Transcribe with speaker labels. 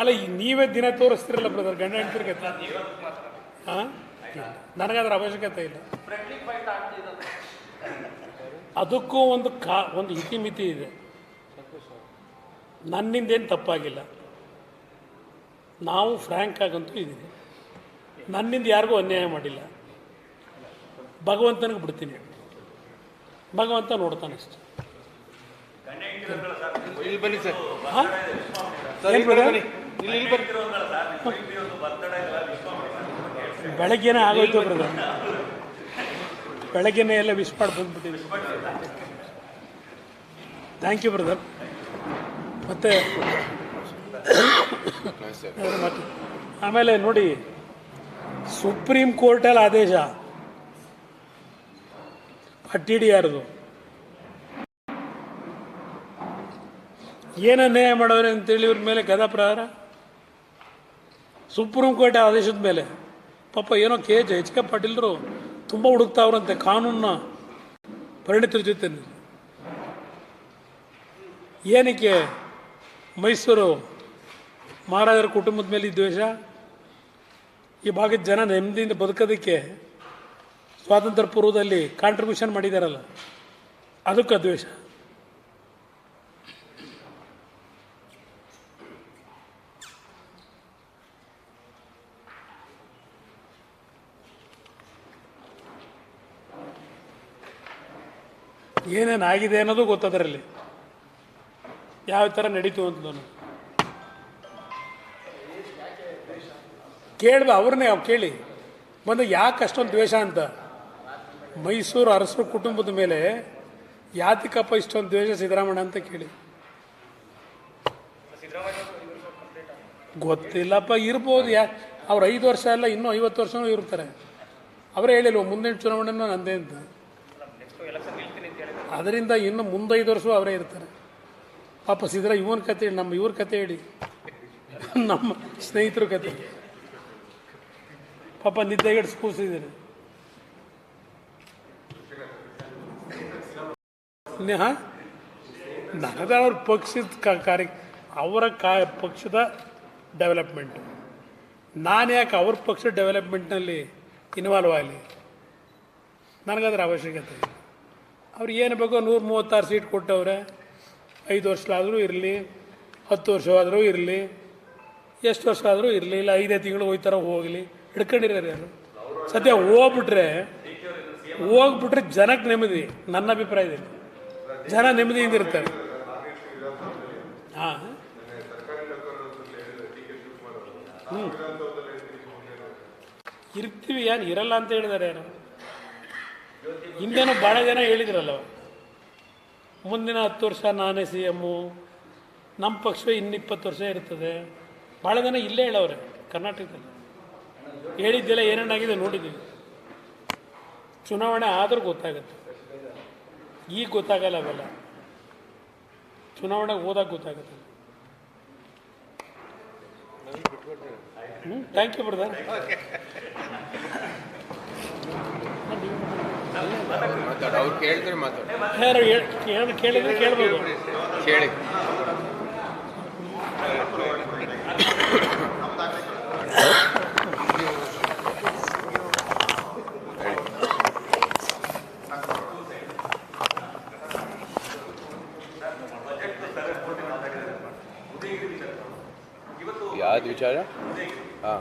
Speaker 1: ಅಲ್ಲ, ಈ ನೀವೇ ದಿನ ತೋರಿಸ್ತಿರಲ್ಲ ಬ್ರದರ್ ಗಂಡ ಹೆಂಡ್ತಿರ್ಗೆ ಹಾಂ ಅದರ ಅವಶ್ಯಕತೆ ಇಲ್ಲ. ಅದಕ್ಕೂ ಒಂದು ಕಾ, ಒಂದು ಇತಿಮಿತಿ ಇದೆ. ನನ್ನಿಂದ ಏನು ತಪ್ಪಾಗಿಲ್ಲ. ನಾವು ಫ್ರ್ಯಾಂಕ್ ಆಗಂತೂ ಇದ್ದೀವಿ. ನನ್ನಿಂದ ಯಾರಿಗೂ ಅನ್ಯಾಯ ಮಾಡಿಲ್ಲ. ಭಗವಂತನಿಗೆ ಬಿಡ್ತೀನಿ. ಭಗವಂತ ನೋಡ್ತಾನೆ ಅಷ್ಟೆ.
Speaker 2: ಇಲ್ಲಿ ಬನ್ನಿ ಸರ್? ಬನ್ನಿ ಇಲ್ಲಿ ಬನ್ನಿ.
Speaker 1: ಬೆಳಗ್ಗೆನೇ ಆಗೋಯ್ತು ಬ್ರದರ್ ಬೆಳಗ್ಗೆನೇ ಎಲ್ಲ ವಿಶ್ ಮಾಡಿ ಥ್ಯಾಂಕ್ ಯು ಬ್ರದರ್ ಮತ್ತೆ ಆಮೇಲೆ ನೋಡಿ ಸುಪ್ರೀಂ ಕೋರ್ಟಲ್ಲಿ ಆದೇಶ. ಟಿ ಡಿ ಯಾರ್ದು? ಏನು ಅನ್ಯಾಯ ಮಾಡೋರೆ ಅಂತೇಳಿ ಇವ್ರ ಮೇಲೆ ಗದಾ ಪ್ರಹಾರ? ಸುಪ್ರೀಂ ಕೋರ್ಟ್ ಆದೇಶದ ಮೇಲೆ. ಪಾಪ ಏನೋ ಕೆ ಜೆ ಎಚ್ ಕೆ ಪಾಟೀಲ್ರು ತುಂಬ ಹುಡುಕ್ತಾವ್ರಂತೆ ಕಾನೂನ ಪರಿಣಿತರ ಜೊತೆ ಏನಕ್ಕೆ ಮೈಸೂರು ಮಹಾರಾಜರ ಕುಟುಂಬದ ಮೇಲೆ ಈ ದ್ವೇಷ? ಈ ಭಾಗದ ಜನ ನೆಮ್ಮದಿಯಿಂದ ಬದುಕೋದಕ್ಕೆ ಸ್ವಾತಂತ್ರ್ಯ ಪೂರ್ವದಲ್ಲಿ ಕಾಂಟ್ರಿಬ್ಯೂಷನ್ ಮಾಡಿದಾರಲ್ಲ, ಅದಕ್ಕೆ ದ್ವೇಷ. ಏನೇನು ಆಗಿದೆ ಅನ್ನೋದು ಗೊತ್ತದರಲ್ಲಿ. ಯಾವ ಥರ ನಡೀತು ಅಂತ ಕೇಳ್ದ ಅವ್ರನ್ನೇ ಅವ್ ಕೇಳಿ. ಬಂದು ಯಾಕೆ ಅಷ್ಟೊಂದು ದ್ವೇಷ ಅಂತ. ಮೈಸೂರು ಅರಸರು ಕುಟುಂಬದ ಮೇಲೆ ಯಾತಿಕಪ್ಪ ಇಷ್ಟೊಂದು ದ್ವೇಷ ಸಿದ್ದರಾಮಣ್ಣ ಅಂತ ಕೇಳಿ. ಗೊತ್ತಿಲ್ಲಪ್ಪ, ಇರ್ಬೋದು ಯಾ, ಅವ್ರು ಐದು ವರ್ಷ ಅಲ್ಲ, ಇನ್ನೂ ಐವತ್ತು ವರ್ಷನೂ ಇರ್ತಾರೆ. ಅವರೇ ಹೇಳಿಲ್ವ, ಮುಂದಿನ ಚುನಾವಣೆನೂ ನಂದೇ ಅಂತ. ಅದರಿಂದ ಇನ್ನು ಮುಂದೈದು ವರ್ಷವೂ ಅವರೇ ಇರ್ತಾರೆ. ಪಾಪ ಸಿದ್ದರ ಇವನ ಕತೆ ಹೇಳಿ, ನಮ್ಮ ಇವ್ರ ಕತೆ ಹೇಳಿ. ನಮ್ಮ ಸ್ನೇಹಿತರ ಕತೆ ಪಾಪ ನಿದ್ದೆಗೆಡ್ಸ್ ಕೂಸಿದ್ದೀನಿ ಹಾಂ ನನಗೆ ಅವ್ರ ಪಕ್ಷದ ಕಾರ್ಯ, ಅವರ ಕಾ, ಪಕ್ಷದ ಡೆವಲಪ್ಮೆಂಟ್ ನಾನು ಯಾಕೆ ಅವ್ರ ಪಕ್ಷದ ಡೆವಲಪ್ಮೆಂಟ್ನಲ್ಲಿ ಇನ್ವಾಲ್ವ್ ಆಗಲಿ? ನನಗದ್ರ ಅವಶ್ಯಕತೆ. ಇಲ್ಲ ಅವ್ರು ಏನು ಬೇಕೋ ನೂರ ಮೂವತ್ತಾರು ಸೀಟ್ ಕೊಟ್ಟವ್ರೆ. ಐದು ವರ್ಷ ಆದರೂ ಇರಲಿ, ಹತ್ತು ವರ್ಷ ಆದರೂ ಇರಲಿ, ಎಷ್ಟು ವರ್ಷ ಆದರೂ ಇರಲಿ, ಇಲ್ಲ ಐದೇ ತಿಂಗಳು ಹೋಯ್ತಾರ ಹೋಗಲಿ. ಹಿಡ್ಕೊಂಡಿರೋರು ಯಾರು? ಸದ್ಯ ಹೋಗ್ಬಿಟ್ರೆ ಹೋಗ್ಬಿಟ್ರೆ ಜನಕ್ಕೆ ನೆಮ್ಮದಿ, ನನ್ನ ಅಭಿಪ್ರಾಯದಲ್ಲಿ. ಜನ ನೆಮ್ಮದಿಯಿಂದ ಇರ್ತಾರೆ. ಹಾಂ. ಹ್ಞೂ ಇರ್ತೀವಿ, ಏನು ಇರಲ್ಲ ಅಂತ ಹೇಳಿದಾರೆ ಯಾರು? ಹಿಂದೆನೂ ಭಾಳ ಜನ ಹೇಳಿದ್ರಲ್ಲ. ಮುಂದಿನ ಹತ್ತು ವರ್ಷ ನಾನೇ ಸಿ ಎಮ್ಮು ನಮ್ಮ ಪಕ್ಷವೇ ಇನ್ನಿಪ್ಪತ್ತು ವರ್ಷ ಇರ್ತದೆ. ಭಾಳ ಜನ ಇಲ್ಲೇ ಹೇಳವ್ರೆ, ಕರ್ನಾಟಕದಲ್ಲಿ. ಹೇಳಿದ್ದೆಲ್ಲ ಏನೇನಾಗಿದೆ ನೋಡಿದ್ದೀವಿ. ಚುನಾವಣೆ ಆದರೂ ಗೊತ್ತಾಗುತ್ತೆ. ಈಗ ಗೊತ್ತಾಗಲ್ಲ ಅವೆಲ್ಲ. ಚುನಾವಣೆಗೆ ಹೋದಾಗ ಗೊತ್ತಾಗುತ್ತೆ. ಥ್ಯಾಂಕ್ ಯು ಬ್ರದರ್
Speaker 2: ಮಾತಾಡ ಅವ್ರು ಕೇಳಿದ್ರೆ ಮಾತಾಡ
Speaker 1: ಯಾರು ಹೇಳ್- ಕೇಳ್- ಕೇಳಿದ್ರೆ ಕೇಳ್ಬೋದು
Speaker 2: ಕೇಳಿ ಯಾವ್ದು ವಿಚಾರ? ಹಾಂ.